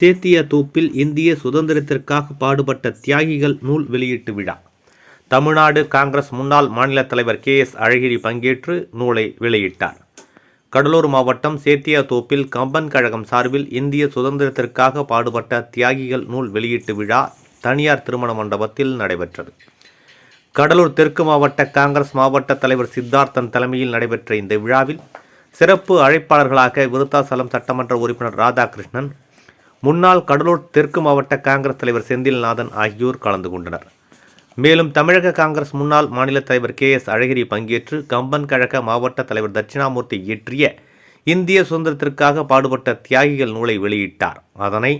தேத்திய தோப்பில் இந்திய சுதந்திரத்திற்காக பாடுபட்ட தியாகிகள் நூல் வெளியீட்டு விழா. தமிழ்நாடு காங்கிரஸ் முன்னாள் மாநில தலைவர் கே எஸ் அழகிரி பங்கேற்று நூலை வெளியிட்டார். கடலூர் மாவட்டம் சேத்தியாத்தோப்பில் கம்பன் கழகம் சார்பில் இந்திய சுதந்திரத்திற்காக பாடுபட்ட தியாகிகள் நூல் வெளியீட்டு விழா தனியார் திருமண மண்டபத்தில் நடைபெற்றது. கடலூர் தெற்கு மாவட்ட காங்கிரஸ் மாவட்ட தலைவர் சித்தார்த்தன் தலைமையில் நடைபெற்ற இந்த விழாவில் சிறப்பு அழைப்பாளர்களாக விருத்தாசலம் சட்டமன்ற உறுப்பினர் ராதாகிருஷ்ணன் முன்னாள் கடலூர் தெற்கு மாவட்ட காங்கிரஸ் தலைவர் செந்தில்நாதன் ஆகியோர் கலந்து கொண்டனர். மேலும் தமிழக காங்கிரஸ் முன்னாள் மாநில தலைவர் கே எஸ் அழகிரி பங்கேற்று கம்பன் கழக மாவட்ட தலைவர் தட்சிணாமூர்த்தி இயற்றிய இந்திய சுதந்திரத்திற்காக பாடுபட்ட தியாகிகள் நூலை வெளியிட்டார். அதனை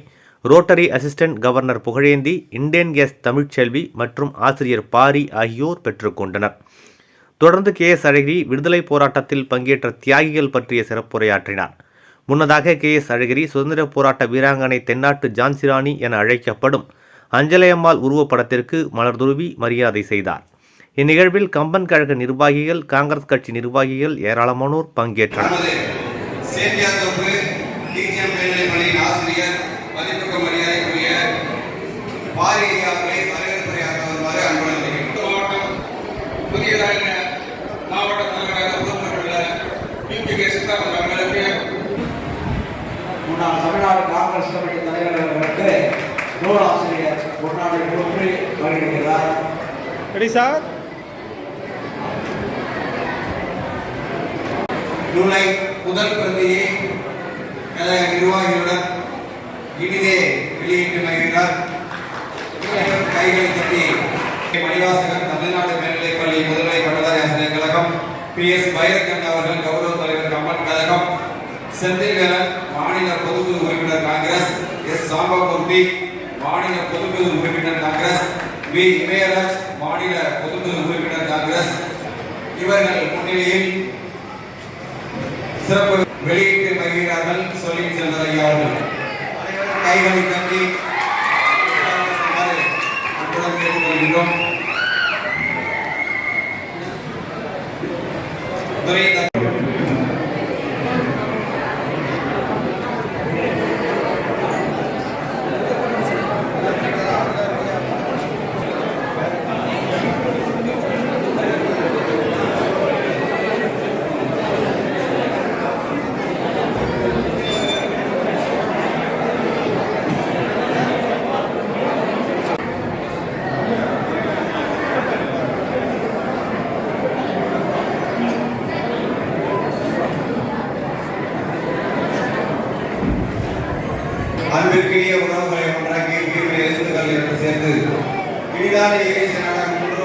rotary assistant governor Pugazhenthi Indane gas Tamilselvi மற்றும் ஆசிரியர் பாரி ஆகியோர் பெற்றுக்கொண்டனர் தொடர்ந்து கே எஸ் அழகிரி விடுதலை போராட்டத்தில் பங்கேற்ற தியாகிகள் பற்றிய சிறப்புரையாற்றினார். முன்னதாக கே எஸ் அழகிரி சுதந்திர போராட்ட வீராங்கனை தென்னாட்டு ஜான்சிராணி என அழைக்கப்படும் அஞ்சலையம்மாள் உருவப்படத்திற்கு மலர் துருவி மரியாதை செய்தார். இந்நிகழ்வில் கம்பன் கழக நிர்வாகிகள் காங்கிரஸ் கட்சி நிர்வாகிகள் ஏராளமானோர் பங்கேற்றனர். நமது ஆசிரியர் மதிப்புக்கு மரியாதைக்குரிய பாரதியார்களை வரவேற்புரையாற்ற வருமாறு அன்புடன் கேட்கிறோம். மாவட்டம் புதியதாக மாவட்ட தலைவராக உருவாக்கப்பட்டுள்ள யூபி கே சித்தார்த்தன் அவர்களுக்கு முன்னாள் தமிழ்நாடு காங்கிரஸ் கமிட்டி தலைவர் அவர்களுக்கு நூலாசிரியர் பொன்னாடை போற்றி வருகிறார். ரெடி சார் நூலை முதல் பிரதியை கழக நிர்வாகிகளுடன் இனிதே வெளியிட்டு அனைவரும் கைகளை தட்டி மணிவாசகன் தமிழ்நாடு மேல்நிலைப் பள்ளி முதுகலை பட்டதாரி ஆசிரியர் கழகம் பி எஸ் பைரக்கன் அவர்கள் கௌரவ தலைவர் கம்பன் கழகம் செந்தில்வேலன் பொதுக்குழு உறுப்பினர் காங்கிரஸ் எஸ். சாம்பமூர்த்தி மாநில பொதுக்குழு உறுப்பினர் காங்கிரஸ் வி. இமயராஜ் மாநில பொதுக்குழு உறுப்பினர் காங்கிரஸ். இவர்கள் முன்னிலையில் சிறப்பு வெளியிட்டு வருகிறார்கள். சொல்லி செல்வர் ஐயா அவர்கள். கைகளை தட்டி அன்புடன் கேட்டுக்கொள்கிறோம் துரை அன்பிற்கினிய உணவுகளை ஒன்றாக்கி வீட்டில் எழுத்துக்கள் என்று சேர்ந்து இனிதான இயேசு நாடகம் முன்னோடு